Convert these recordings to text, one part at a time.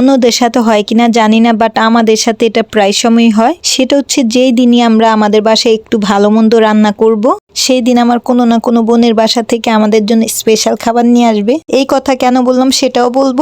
অন্যদের সাথে হয় কিনা জানি না বাট আমাদের সাথে এটা প্রায় সময় হয়। সেটা হচ্ছে যেই দিনই আমরা আমাদের বাসায় একটু ভালো মন্দ রান্না করব, সেই দিন আমার কোনো না কোনো বোনের বাসা থেকে আমাদের জন্য স্পেশাল খাবার নিয়ে আসবে। এই কথা কেন বললাম সেটাও বলব।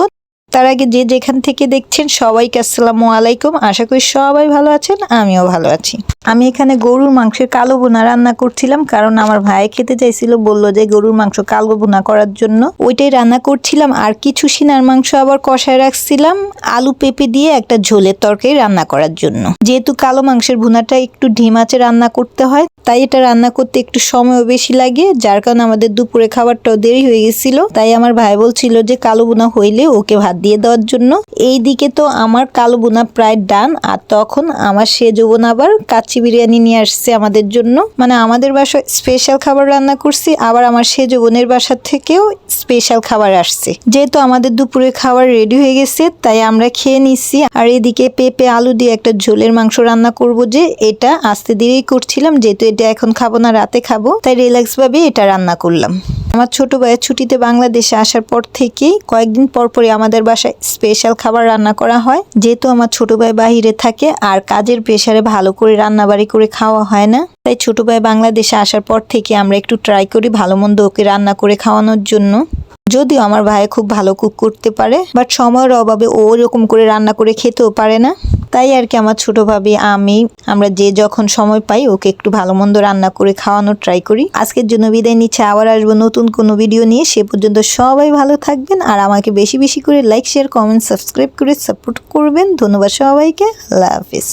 তার আগে যে যেখান থেকে দেখছেন সবাইকে আসসালামু আলাইকুম। আশা করি সবাই ভালো আছেন, আমিও ভালো আছি। আমি এখানে গরুর মাংসের কালো বোনা রান্না করছিলাম কারণ আমার ভাই খেতে চাইছিল, বলল যে গরুর মাংস কালো বোনা করার জন্য। ওইটাই রান্না করছিলাম আর কিছু সিনার মাংস আবার কষায় রাখছিলাম, আলু পেঁপে দিয়ে একটা ঝোলের তরকারি রান্না করার জন্য। যেহেতু কালো মাংসের ভুনাটা একটু ঢিমাচে রান্না করতে হয়, তাই এটা রান্না করতে একটু সময়ও বেশি লাগে, যার কারণে আমাদের দুপুরে খাবারটাও দেরি হয়ে গেছিল। তাই আমার ভাই বলছিল যে কালো বোনা হইলে ওকে ভাত দেওয়ার জন্য। এই দিকে তো আমার কালো বোনা প্রায় ডান, আর তখন আমার সেজ বোন আবার কাচ্চি বিরিয়ানি নিয়ে আসছে আমাদের জন্য। মানে আমাদের বাসায় স্পেশাল খাবার রান্না করছি, আবার আমার সেজ বোনের বাসা থেকেও স্পেশাল খাবার আসছে। যেহেতু আমাদের দুপুরে খাবার রেডি হয়ে গেছে, তাই আমরা খেয়ে নিচ্ছি আর এদিকে পেঁপে, আলু দিয়ে একটা ঝোলের মাংস রান্না করব যে, এটা আস্তে ধীরেই করছিলাম, যেহেতু এটা এখন খাব না, রাতে খাব। তাই রিল্যাক্স ভাবে এটা রান্না করলাম। আমার ছোট ভাইয়ের ছুটিতে বাংলাদেশে আসার পর থেকেই কয়েকদিন পর পরই আমাদের বাসায় স্পেশাল খাবার রান্না করা হয়। যেহেতু আমার ছোট ভাই বাহিরে থাকে, আর কাজের প্রেশারে ভালো করে রান্নাবাড়ি করে খাওয়া হয় না। তাই ছোট ভাই বাংলাদেশে আসার পর থেকে আমরা একটু ট্রাই করি ভালো মন্দ ওকে রান্না করে খাওয়ানোর জন্য। যদিও আমার ভাই খুব ভালো কুক করতে পারে বাট সময়ের অভাবে ও ওরকম করে রান্না করে খেতেও পারে না। তাই আর কি আমার ছোট ভাবি, আমি, আমরা যে যখন সময় পাই ওকে একটু ভালো মন্দ রান্না করে খাওয়ানোর ট্রাই করি। আজকের জন্য বিদায় নিচ্ছে, আবার আসব নতুন কোনো ভিডিও নিয়ে। সে পর্যন্ত সবাই ভালো থাকবেন আর আমাকে বেশি বেশি করে লাইক শেয়ার কমেন্ট সাবস্ক্রাইব করে সাপোর্ট করবেন। ধন্যবাদ সবাইকে। আল্লাহ হাফিজ।